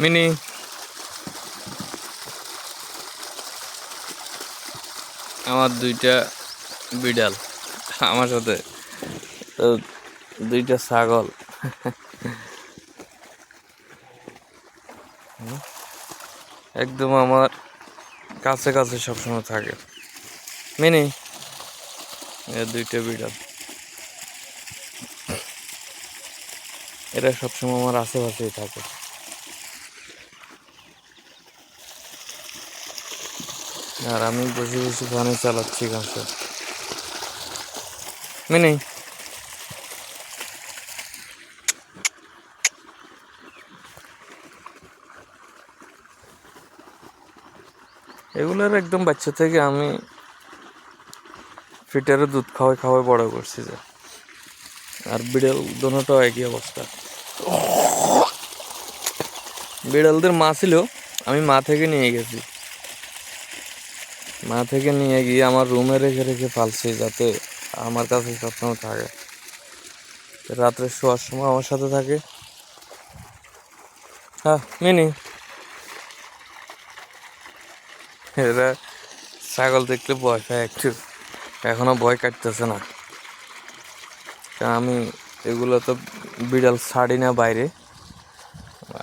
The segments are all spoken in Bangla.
মিনি। আমার দুইটা বিড়াল, আমার সাথে দুইটা ছাগল। একদম আমার কাছে কাছে সবসময় থাকে। মিনি দুইটা বিড়াল। এরা সবসময় আমার আশেপাশেই থাকে। আর আমি বসে বসে ফোনে চালাচ্ছি গাছ মিনি। এগুলোর একদম বাচ্চা থেকে আমি ফিটারে দুধ খাওয়াই খাওয়াই বড় করছি যে। আর বিড়াল দোনোটাও একই অবস্থা। বিড়ালদের মা ছিল, আমি মা থেকে নিয়ে গেছি। মা থেকে নিয়ে গিয়ে আমার রুমে রেখে রেখে ফালছি যাতে আমার কাছে সবসময় থাকে। রাত্রে শোয়ার সময় আমার সাথে থাকে। হ্যাঁ মিনি। এরা ছাগল দেখলে ভয় পায় একটু। এখনও ভয় কাটতেছে না। আমি এগুলো তো বিড়াল ছাড়ি না বাইরে।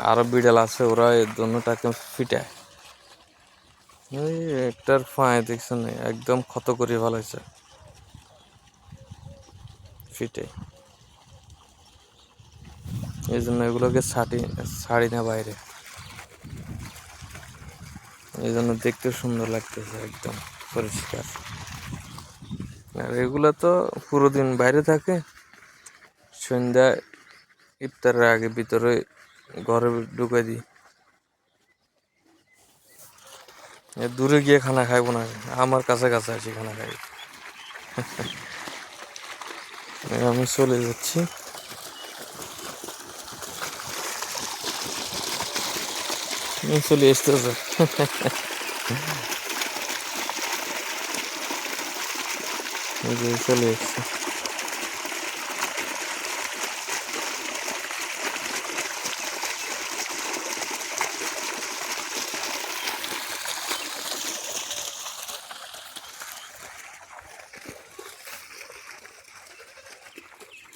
আরও বিড়াল আছে, ওরা এই দোনোটাকে ফিটায়। এই একটার ফাঁয়ে দেখছেন একদম ক্ষত করে ফেলাইছে ফিটে। এই জন্য এগুলোকে ছাড়ি ছাড়ি না বাইরে। এই জন্য দেখতে সুন্দর লাগতেছে একদম পরিষ্কার। আর এগুলো তো পুরো দিন বাইরে থাকে। সন্ধ্যা, ইফতারের আগে ভিতরে ঘরে ঢুকে দিই। দূরে গিয়ে খানা খাইবো না, আমার কাছে কাছে আছি খানা খাই আমি চলে যাচ্ছি। চলে যে চলে এসছে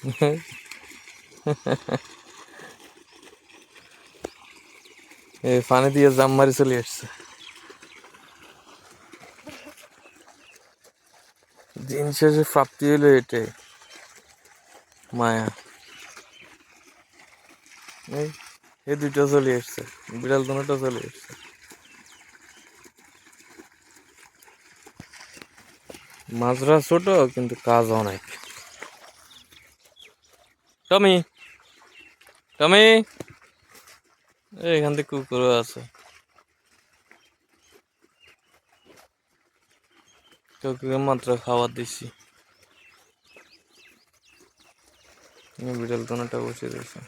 এই পানি দিয়ে জাম মারি চলে এসছে দিন শেষে প্রাপ্তি হলো এটাই। মায়া। এই এই দুইটা চলে এসছে বিড়াল দুটো চলে এসছে মাছরা ছোট, কিন্তু কাজ অনেক। Tommy Tommy. এখান থেকে কুকুরও আছে। কুকুরকে মাত্র খাবার দিছি। বিড়াল তোনাটা বসে রয়েছে।